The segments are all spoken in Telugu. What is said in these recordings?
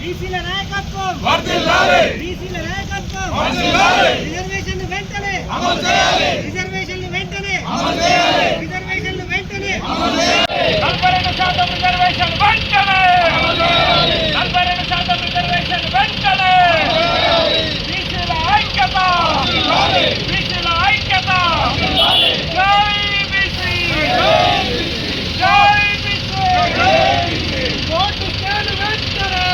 బీసీల నాయకత్వం. వర్ధిల్లాలి బీసీల నాయకత్వం. వర్ధిల్లాలి రిజర్వేషన్లు వెంటనే. అమలు చేయాలి. రిజర్వేషన్లు వెంటనే. అమలు చేయాలి. రిజర్వేషన్లు వెంటనే. నలభై రెండు శాతం రిజర్వేషన్ వెంటనే నలభై రెండు శాతం రిజర్వేషన్ వెంటనే బీసీల ఐక్యత బీసీల ఐక్యత జై బీసీ జై బీసీ కోర్టు స్టేలు వెంటనే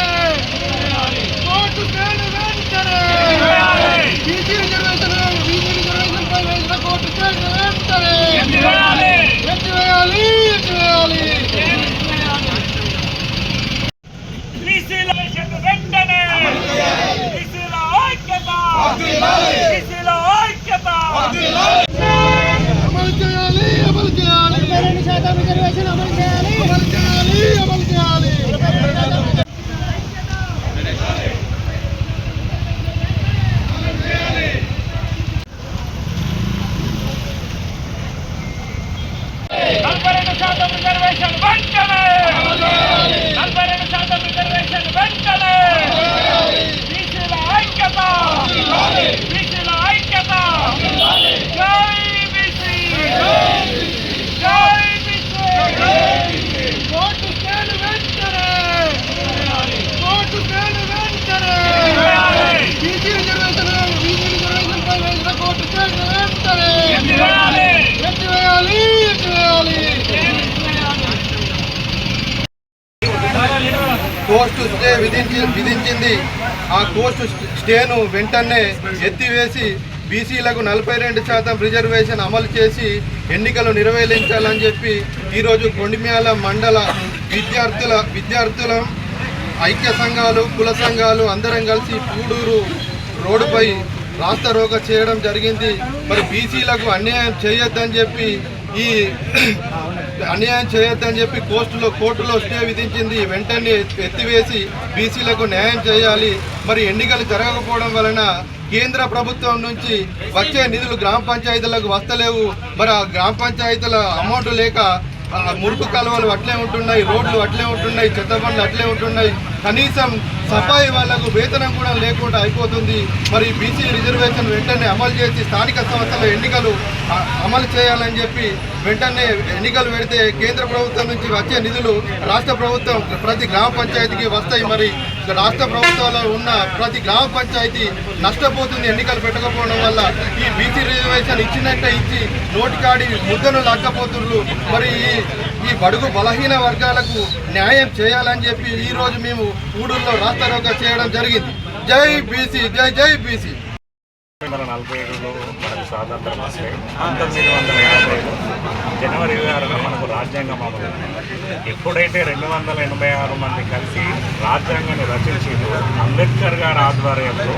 కోర్టు స్టేలు వెంటనే బీసీ రిజర్వేషన్ బీసీ రిజర్వేషన్ పై వేసిన కోర్టు స్టేలు వెంటనే ఎత్తివేయాలి ఎత్తివేయాలి ఎత్తివేయాలి బీసీల వెంటనే బీసీల ఐక్యత బీసీల ఐక్యత అమలు చేయాలి అమలు చేయాలి నలభై రెండు శాతం రిజర్వేషన్ అమలు చేయాలి అమలు చేయాలి అమలు చేయాలి నలభై రెండు శాతం రిజర్వేషన్ వెంటనే! నలభై రెండు శాతం రిజర్వేషన్ వెంటనే! బీసీల ఐక్యత బీసీల ఐక్యత జై బీసీ జై బీసీ కోర్టు స్టేలు వెంటనే కోర్టు స్టేలు వెంటనే బీసీ రిజర్వేషన్ బీసీ రిజర్వేషన్ పై వేసిన కోర్టు స్టేలు వెంటనే ఎత్తివేయాలి ఎత్తివేయాలి ఎత్తివేయాలి కోస్ట్ స్టే విధించి విధించింది. ఆ కోస్ట్ స్టేను వెంటనే ఎత్తివేసి బీసీలకు నలభై రెండు శాతం రిజర్వేషన్ అమలు చేసి ఎన్నికలు నిర్వహించాలని చెప్పి ఈరోజు కొండిమ్యాల మండల విద్యార్థుల విద్యార్థుల ఐక్య సంఘాలు కుల సంఘాలు అందరం కలిసి పూడూరు రోడ్డుపై రాస్తారోక చేయడం జరిగింది. మరి బీసీలకు అన్యాయం చేయొద్దని చెప్పి ఈ అన్యాయం చేయొద్దని చెప్పి కోర్టులో కోర్టులో స్టే విధించింది. వెంటనే ఎత్తివేసి బీసీలకు న్యాయం చేయాలి. మరి ఎన్నికలు జరగకపోవడం వలన కేంద్ర ప్రభుత్వం నుంచి వచ్చే నిధులు గ్రామ పంచాయతీలకు వస్తలేవు. మరి ఆ గ్రామ పంచాయతీల అమౌంట్ లేక మురుకు కాలువలు అట్లే ఉంటున్నాయి రోడ్లు అట్లే ఉంటున్నాయి చెత్త బండ్లు అట్లే ఉంటున్నాయి. కనీసం సఫాయి వాళ్ళకు వేతనం కూడా లేకుండా అయిపోతుంది. మరి బీసీ రిజర్వేషన్ వెంటనే అమలు చేసి స్థానిక సంస్థల ఎన్నికలు అమలు చేయాలని చెప్పి వెంటనే ఎన్నికలు పెడితే కేంద్ర ప్రభుత్వం నుంచి వచ్చే నిధులు రాష్ట్ర ప్రభుత్వం ప్రతి గ్రామ పంచాయతీకి వస్తాయి. మరి రాష్ట్ర ప్రభుత్వంలో ఉన్న ప్రతి గ్రామ పంచాయతీ నష్టపోతుంది ఎన్నికలు పెట్టకపోవడం వల్ల. ఈ బీసీ రిజర్వేషన్ ఇచ్చినట్టే ఇచ్చి నోటికాడి ముద్దను లాక్కపోతున్నారు మరి ఈ ఈ బడుగు బలహీన వర్గాలకు న్యాయం చేయాలని చెప్పి ఈరోజు మేము ఊడూరులో రాస్తారోక చేయడం జరిగింది. జై బీసీ జై జై బీసీ. వందల నలభై ఏడులో మనకు స్వాతంత్రం వస్తే పంతొమ్మిది వందల యాభైలో జనవరి ఇరవై ఆరులో మనకు రాజ్యాంగం అమలు. ఎప్పుడైతే రెండు వందల ఎనభై ఆరు మంది కలిసి రాజ్యాంగాన్ని రచించారు అంబేద్కర్ గారి ఆధ్వర్యంలో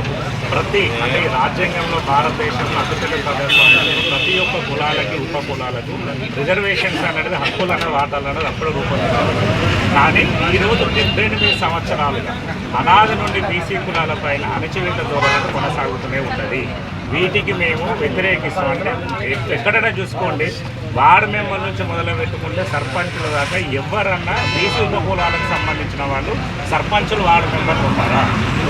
ప్రతి అంటే రాజ్యాంగంలో భారతదేశంలో అతిపెద్ద ప్రజాస్వామ్యంలో ప్రతి ఒక్క కులాలకి ఉప కులాలకు రిజర్వేషన్స్ అనేది హక్కులు అనే వాటాలు అనేది అప్పుడు రూపొందించబడింది కానీ ఈరోజు డెబ్బై ఎనిమిది సంవత్సరాలుగా అనాది నుండి బీసీ కులాల పైన అణచివేత ధోరణి కొనసాగుతూనే ఉన్నది. వీటికి మేము వ్యతిరేకిస్తాం. అంటే ఎక్కడైనా చూసుకోండి వార్డ్ మెంబర్ నుంచి మొదలు పెట్టుకుంటే సర్పంచుల దాకా ఎవరన్నా బీసీ ఉపకులాలకు సంబంధించిన వాళ్ళు సర్పంచులు వార్డు మెంబర్లు ఉన్నారా?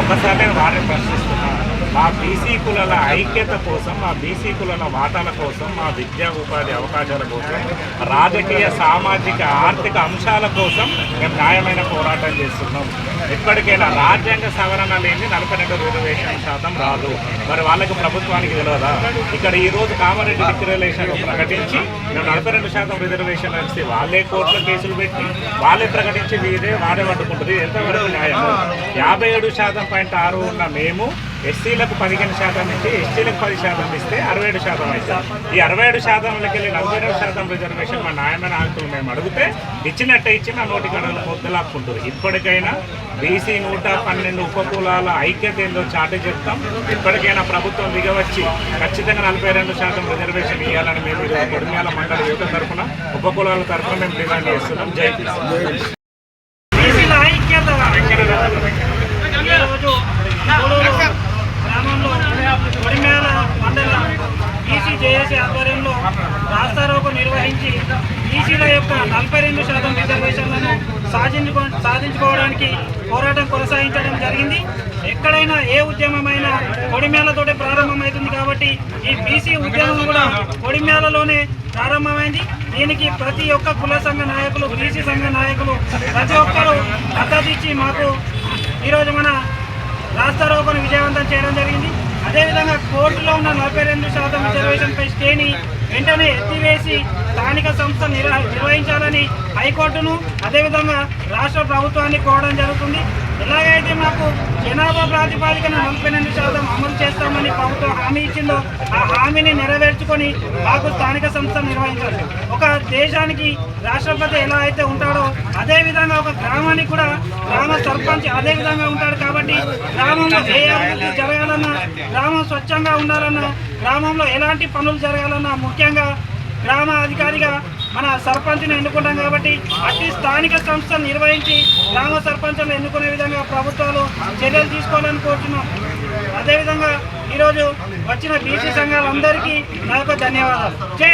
ఒకసారి నేను వారిని ప్రశ్నిస్తున్నా. మా బీసీ కులాల ఐక్యత కోసం మా బీసీ కులాల వాటాల కోసం మా విద్యా ఉపాధి అవకాశాల కోసం రాజకీయ సామాజిక ఆర్థిక అంశాల కోసం మేము న్యాయమైన పోరాటం చేస్తున్నాం. ఎప్పటికైనా రాజ్యాంగ సవరణ లేని నలభై రెండు రిజర్వేషన్ శాతం రాదు. మరి వాళ్ళకి ప్రభుత్వానికి తెలియదా ఇక్కడ ఈ రోజు కామారెడ్డి డిక్లరేషన్ ప్రకటించి మేము నలభై రెండు శాతం రిజర్వేషన్ ఇస్తే వాళ్ళే కోర్టులో కేసులు పెట్టి వాళ్ళే ప్రకటించి వీరే వాడే పట్టుకుంటుంది. ఎంతవరకు న్యాయం యాభై ఏడు శాతం పాయింట్ ఆరు ఉన్న మేము ఎస్సీలకు పదిహేను శాతం ఇచ్చి ఎస్టీలకు పది శాతం ఇస్తే అరవై ఏడు శాతం అవుతుంది. ఈ అరవై ఏడు శాతంలోకి వెళ్ళి నలభై రెండు శాతం రిజర్వేషన్ మా న్యాయమైన ఆకులు మేము అడిగితే ఇచ్చినట్టే ఇచ్చి నా నోటి కడలు పొద్దులాక్కుంటుంది. ఇప్పటికైనా బీసీ నూట పన్నెండు ఉపకులాల ఐక్యత ఏందో చాటి చెప్తాం. ఇప్పటికైనా ప్రభుత్వం దిగవచ్చి ఖచ్చితంగా నలభై రెండు శాతం రిజర్వేషన్ ఇవ్వాలని మేము ఈరోజు మండలి యువత తరఫున ఉపకులాల తరఫున మేము డిమాండ్ చేస్తున్నాం. జై ఐక్యత గ్రామంలో ఆధ్వర్యంలో రాస్తారోకు నిర్వహించి ఈసీల యొక్క నలభై రెండు శాతం సాధించుకో సాధించుకోవడానికి పోరాటం కొనసాగించడం జరిగింది. ఎక్కడైనా ఏ ఉద్యమమైనా కొడిమేళ్ళతోటే ప్రారంభమవుతుంది కాబట్టి ఈ బీసీ ఉద్యమం కూడా కొడిమేళ్ళలోనే ప్రారంభమైంది. దీనికి ప్రతి ఒక్క కుల సంఘ నాయకులు బీసీ సంఘ నాయకులు ప్రతి ఒక్కరూ మద్దతు ఇచ్చి మాకు ఈరోజు మన రాస్తారోకోను విజయవంతం చేయడం జరిగింది. అదేవిధంగా కోర్టులో ఉన్న నలభై రెండు శాతం రిజర్వేషన్పై స్టేని వెంటనే ఎత్తివేసి స్థానిక సంస్థ నిర్వహించాలని హైకోర్టును అదేవిధంగా రాష్ట్ర ప్రభుత్వాన్ని కోరడం జరుగుతుంది. ఎలాగైతే మాకు జనాభా ప్రాతిపాదికన నలభై రెండు శాతం అమలు చేస్తే హామీ ఇచ్చిందో ఆ హామీని నెరవేర్చుకొని మాకు స్థానిక సంస్థలు నిర్వహించాలి. ఒక దేశానికి రాష్ట్రపతి ఎలా అయితే ఉంటాడో అదే విధంగా ఒక గ్రామానికి కూడా గ్రామ సర్పంచ్ అదే విధంగా ఉంటాడు కాబట్టి గ్రామంలో ఏ అభివృద్ధి జరగాలన్నా గ్రామం స్వచ్ఛంగా ఉండాలన్నా గ్రామంలో ఎలాంటి పనులు జరగాలన్నా ముఖ్యంగా గ్రామ అధికారిగా మన సర్పంచ్ని ఎన్నుకుంటాం కాబట్టి అట్టి స్థానిక సంస్థలు నిర్వహించి గ్రామ సర్పంచ్లను ఎన్నుకునే విధంగా ప్రభుత్వాలు చర్యలు తీసుకోవాలని కోరుతున్నాం అదేవిధంగా ఈరోజు వచ్చిన బీసీ సంఘాలందరికీ నా యొక్క ధన్యవాదాలు. జై